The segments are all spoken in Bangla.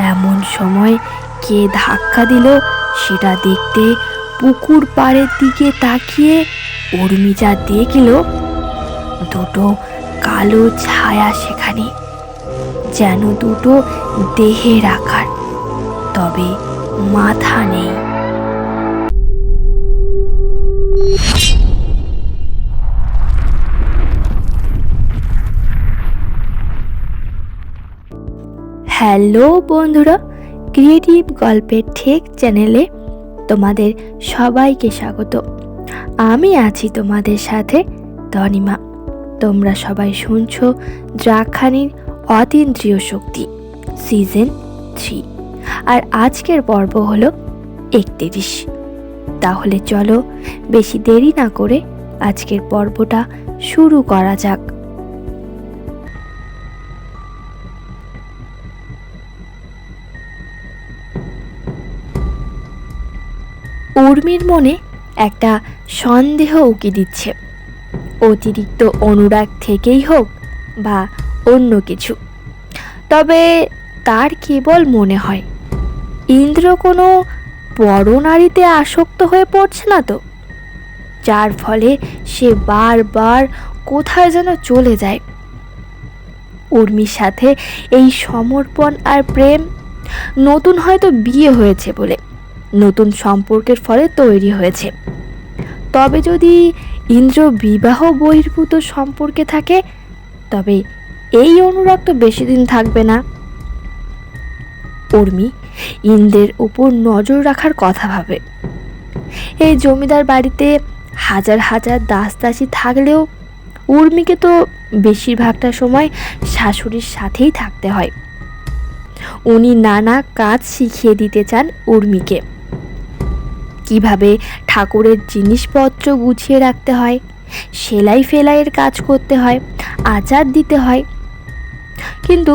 এমন সময় কে ধাক্কা দিল সেটা দেখতে পুকুর পাড়ের দিকে তাকিয়ে উর্মি দেখল, দুটো কালো ছায়া সেখানে, যেন দুটো দেহের আকার, তবে মাথা নেই। হ্যালো বন্ধুরা ক্রিয়েটিভ গল্পের ঠেক চ্যানেলে তোমাদের সবাইকে স্বাগত। আমি আছি তোমাদের সাথে তনিমা। তোমরা সবাই শুনছ দ্রাক্ষানির অতীন্দ্রিয় শক্তি সিজন থ্রি আর আজকের পর্ব হলো একত্রিশ। তাহলে চলো বেশি দেরি না করে আজকের পর্বটা শুরু করা যাক। উর্মির মনে একটা সন্দেহ উকি দিচ্ছে। অতিরিক্ত অনুরাগ থেকেই হোক বা অন্য কিছু। তবে তার কেবল মনে হয়, ইন্দ্র কোনো বড় নারীতে আসক্ত হয়ে পড়ছে না তো, যার ফলে সে বারবার কোথায় যেন চলে যায়। উর্মির সাথে এই সমর্পণ আর প্রেম নতুন হয়তো বিয়ে হয়েছে বলে নতুন সম্পর্কের ফলে তৈরি হয়েছে। তবে যদি ইন্দ্র বিবাহ বহির্ভূত সম্পর্কে থাকে, তবে এই অনুরাগ তো বেশি দিন থাকবে না। উর্মি ইন্দ্রের উপর নজর রাখার কথা ভাবে। এই জমিদার বাড়িতে হাজার হাজার দাস দাসী থাকলেও উর্মিকে তো বেশিরভাগটা সময় শাশুড়ির সাথেই থাকতে হয়। উনি নানা কাজ শিখিয়ে দিতে চান উর্মিকে। কীভাবে ঠাকুরের জিনিসপত্র গুছিয়ে রাখতে হয়, সেলাই ফেলাইয়ের কাজ করতে হয়, আচার দিতে হয়। কিন্তু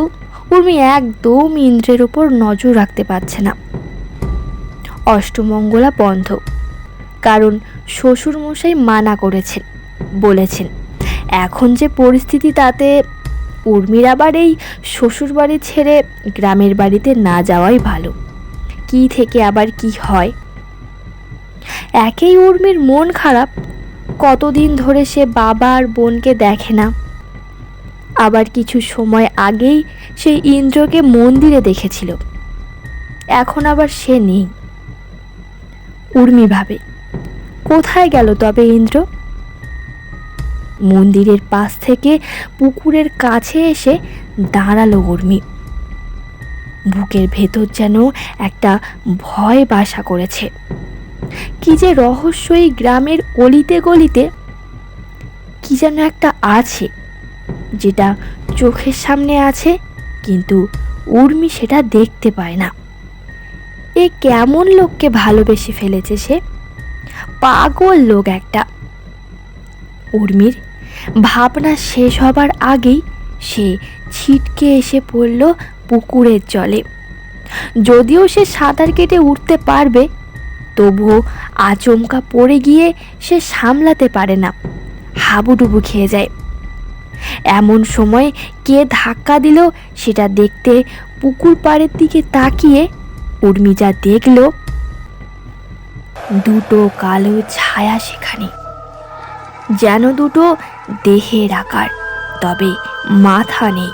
উর্মি একদম ইন্দ্রের ওপর নজর রাখতে পারছে না। অষ্টমঙ্গলা বন্ধ, কারণ শ্বশুরমশাই মানা করেছেন, বলেছেন, এখন যে পরিস্থিতি তাতে উর্মির আবার এই শ্বশুরবাড়ি ছেড়ে গ্রামের বাড়িতে না যাওয়াই ভালো। কি থেকে আবার কি হয়? একেই উর্মির মন খারাপ, কতদিন ধরে সে বাবা আর বোনকে দেখে না। আবার কিছু সময় আগেই সে ইন্দ্রকে মন্দিরে দেখেছিল। এখন আবার সে নেই। উর্মি ভাবে, কোথায় গেল তবে ইন্দ্র? মন্দিরের পাশ থেকে পুকুরের কাছে এসে দাঁড়াল উর্মি। বুকের ভেতর যেন একটা ভয় বাসা করেছে। কি যে রহস্য এই গ্রামের অলিতে গলিতে? কি যেন একটা আছে, যেটা চোখের সামনে আছে, কিন্তু উর্মি সেটা দেখতে পায় না। এ কেমন লোককে ভালোবেসে ফেলেছে সে? পাগল লোক একটা। উর্মির ভাবনা শেষ হবার আগেই সে ছিটকে এসে পড়ল পুকুরের জলে। যদিও সে সাঁতার কেটে উঠতে পারবে তবুও আচমকা পড়ে গিয়ে সে সামলাতে পারে না। হাবুডুবু খেয়ে যায়। এমন সময় কে ধাক্কা দিল সেটা দেখতে পুকুর পাড়ের দিকে তাকিয়ে উর্মি যা দেখল, দুটো কালো ছায়া সেখানে। যেন দুটো দেহের আকার, তবে মাথা নেই।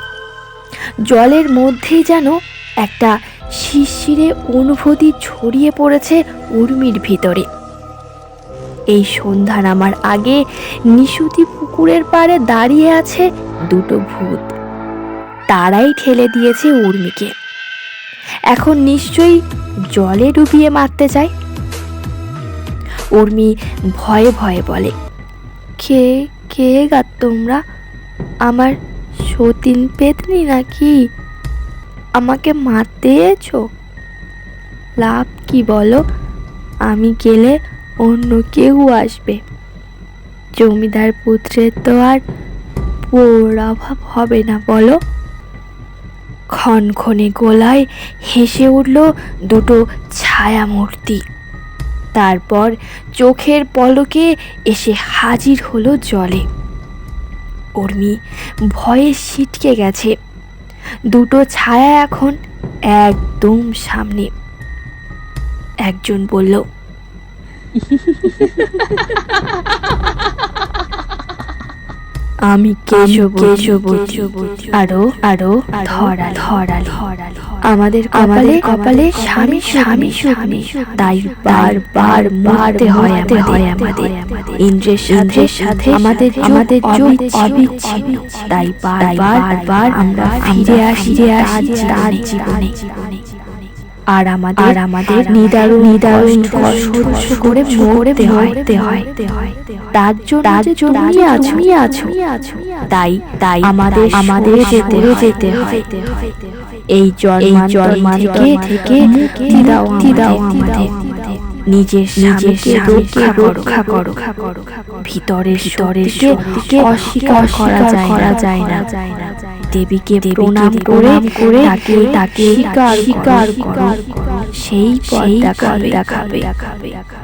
জলের মধ্যেই যেন একটা শিশিরে অনুভূতি ছড়িয়ে পড়েছে উর্মির ভিতরে। এই সন্ধ্যা নামার আগে নিশুতি পুকুরের পাড়ে দাঁড়িয়ে আছে দুটো ভূত। তারাই ঠেলে দিয়েছে উর্মিকে। এখন নিশ্চয়ই জলে ডুবিয়ে মারতে চায়। উর্মি ভয়ে ভয়ে বলে, কে কে গা তোমরা? আমার সতীন পেতনি নাকি? আমাকে মারতে এছো লাভ কি বলো? আমি গেলে অন্য কেউ আসবে। জমিদার পুত্রের তো আর পোর অভাব হবে না, বলো। ক্ষণক্ষণে গোলায় হেসে উঠল দুটো ছায়া মূর্তি তারপর চোখের পলকে এসে হাজির হলো জলে। উর্মি ভয়ে ছিটকে গেছে। দুটো ছায়া এখন একদম সামনে। একজন বলল আমি কেশব কেশব আরও আরও ধরা ধরা ধরা আমাদের কপালে কপালে স্বামী স্বামী স্বামী তাই বার বার মারতে হয় হয় আমাদের। ইন্দ্রের সাথে সাথে আমাদের আমাদের অবিচ্ছিন্ন। তাই বার বার বার আমরা ফিরে আসি আসি তার জীবনে। আর আমাদের আর আমাদের নিদারুণ নিদারুণ কষ্ট করে মরতে হয়। হয়। তার জন্য তার জন্য আছো আছো তাই তাই আমাদের আমাদের যেতে যেতে হয়। এই জন্ম থেকে থেকে দিদাও দাও মুক্তি দাও আমাদের। নিজের নিজেকে রক্ষা রক্ষা করো। ভিতরের ভিতরের শক্তিকে অস্বীকার করা যায় করা যায় না। যায় না। দেবীকে প্রণাম করে করে তাকে তাকে স্বীকার করো। সেই পথ দেখাবে।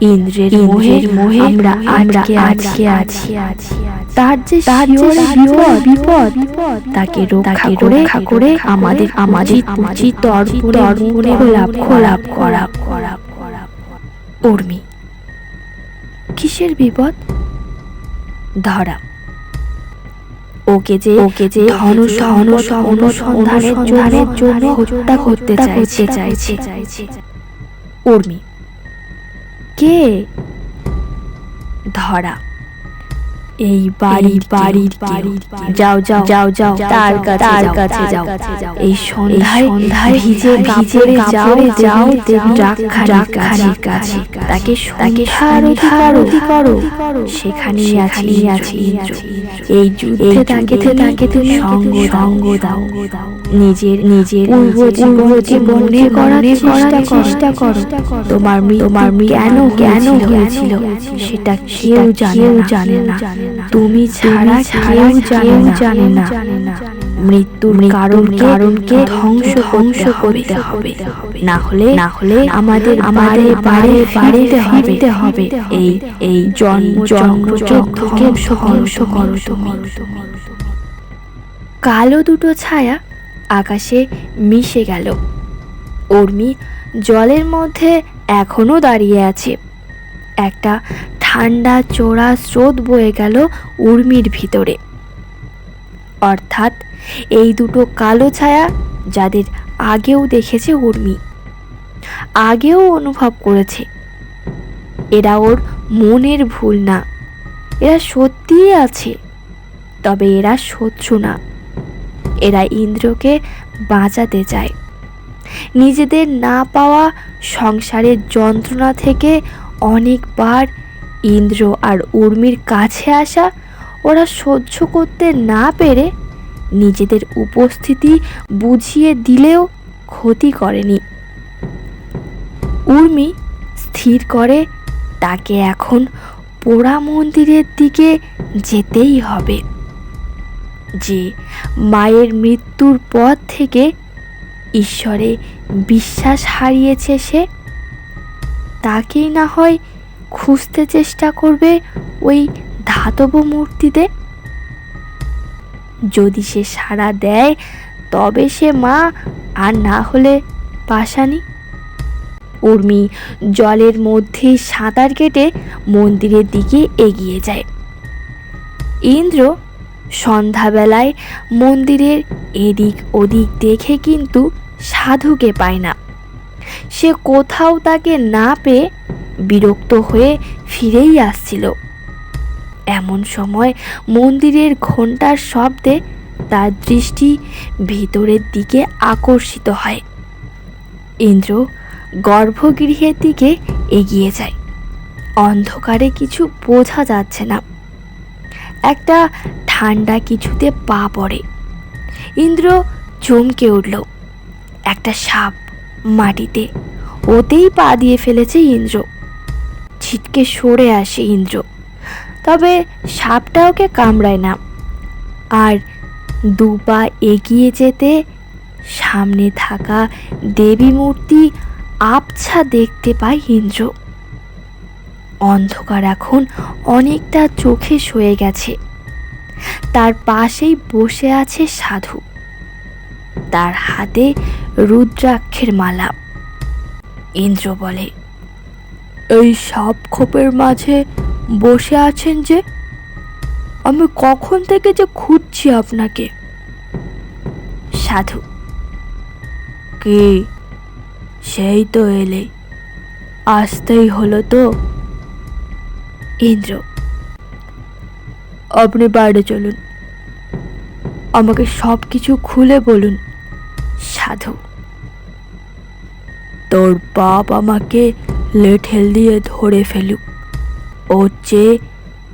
ইন্দ্রের মোহের মোহে আমরা আজকে আজকে আছি। তার যে তার যে বিপদ বিপদ তাকে রক্ষা করে করে আমাদের আমাদের উচিত তর্পণে তর্পণে লাভ লাভ করা করা। উর্মি। কিসের বিপদ? ধরা। ওকে যে ওকে যে ধন ধন অনুসন্ধানের জন্য জন্য হত্যা করতে চাইছে চাইছে। চাইছে। উর্মি। কে? ধরা। এই বাড়ি বাড়ির বাড়ির যাও যাও যাও যাও তার কাছে তার কাছে যাও। এই সন্ধ্যায় সন্ধ্যায় ভিজে ভিজে যাও যাও দেবী রাখানির কাছে তাকে তাকে আরতি করো সেখানে আছি আছি এই যুদ্ধে তাকে তাকে তুমি সঙ্গ সঙ্গ দাও নিজের নিজের পূর্ব জীবনকে মনে করার চেষ্টা করো। তোমার তোমার কেন কেন হয়েছিল? সেটা কেউ জানে জানে না। তুমি ছাড়া কেউ জানে জানে না। মৃত্যুর কারণ কারণকে ধ্বংস ধ্বংস করতে হবে। না হলে না হলে আমাদের আমাদের বাড়ি বাড়িতে ফিরতে হবে। এই এই জন্ম জন্ম চক্রকে ধ্বংস করো তুমি। কালো দুটো ছায়া আকাশে মিশে গেল। উর্মি জলের মধ্যে এখনও দাঁড়িয়ে আছে। একটা ঠান্ডা, চোরা স্রোত বয়ে গেল উর্মির ভিতরে। অর্থাৎ এই দুটো কালো ছায়া যাদের আগেও দেখেছে উর্মি, আগেও অনুভব করেছে। এরা ওর মনের ভুল না, এরা সত্যিই আছে, তবে এরা শত্রু না। এরা ইন্দ্রকে বাঁচাতে চায়। নিজেদের না পাওয়া সংসারের যন্ত্রণা থেকে অনেকবার ইন্দ্র আর উর্মির কাছে আসা ওরা সহ্য করতে না পেরে নিজেদের উপস্থিতি বুঝিয়ে দিলেও ক্ষতি করেনি। উর্মি স্থির করে, তাকে এখন পোড়া মন্দিরের দিকে যেতেই হবে। যে মায়ের মৃত্যুর পর থেকে ঈশ্বরে বিশ্বাস হারিয়েছে সে, তাকেই না হয় খুঁজতে চেষ্টা করবে ওই ধাতব মূর্তিতে? যদি সে সাড়া দেয়, তবে সে মা আর না হলে পাশানি উর্মি জলের মধ্যে সাঁতার কেটে মন্দিরের দিকে এগিয়ে যায়। ইন্দ্র সন্ধ্যাবেলায় মন্দিরের এদিক ওদিক দেখে কিন্তু সাধুকে পায় না। সে কোথাও তাকে না পেয়ে বিরক্ত হয়ে ফিরেই আসছিল। এমন সময় মন্দিরের ঘণ্টার শব্দে তার দৃষ্টি ভিতরের দিকে আকর্ষিত হয়। ইন্দ্র গর্ভগৃহের দিকে এগিয়ে যায়। অন্ধকারে কিছু বোঝা যাচ্ছে না। একটা ঠান্ডা কিছুতে পা পড়ে। ইন্দ্র চমকে উঠল। একটা সাপ মাটিতে ওতেই পা দিয়ে ফেলেছে ইন্দ্র। ছিটকে সরে আসে ইন্দ্র। তবে সাপটা ওকে কামড়ায় না। আর দু পা এগিয়ে যেতে সামনে থাকা দেবী মূর্তি আবছা দেখতে পায় ইন্দ্র। অন্ধকার এখন অনেকটা চোখে সয়ে গেছে। তার পাশেই বসে আছে সাধু। তার হাতে রুদ্রাক্ষের মালা। ইন্দ্র বলে এই সাপ খোপের মাঝে বসে আছেন যে, আমি কখন থেকে যে খুঁজছি আপনাকে? সাধু। কি? সেই তো এলে। আসতেই হলো তো। ইন্দ্র। আপনি বাইরে চলুন। আমাকে সব কিছু খুলে বলুন, সাধু। তোর বাপ আমাকে লেঠেল দিয়ে ধরে ফেলুক। ওর চেয়ে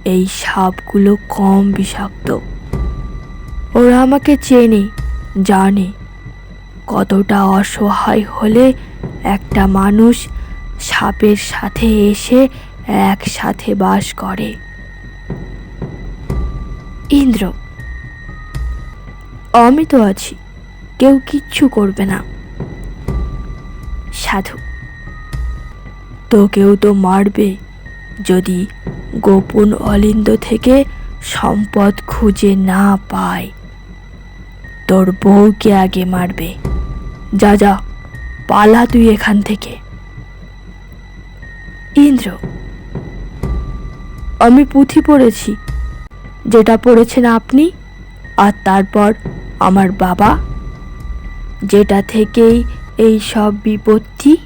এই সাপগুলো কম বিষাক্ত। ওরা আমাকে চেনে, জানে কতটা অসহায় হলে একটা মানুষ সাপের সাথে এসে একসাথে বাস করে। ইন্দ্র, আমি তো আছি, কেউ কিচ্ছু করবে না। সাধু তোকেও তো মারবে। যদি গোপন অলিন্দ থেকে সম্পদ খুঁজে না পায়, তোর বউকে আগে মারবে। যা যা, পালা তুই এখান থেকে। ইন্দ্র, আমি পুঁথি পড়েছি। যেটা পড়েছেন আপনি, আর তারপর আমার বাবা। যেটা থেকেই এই সব বিপত্তি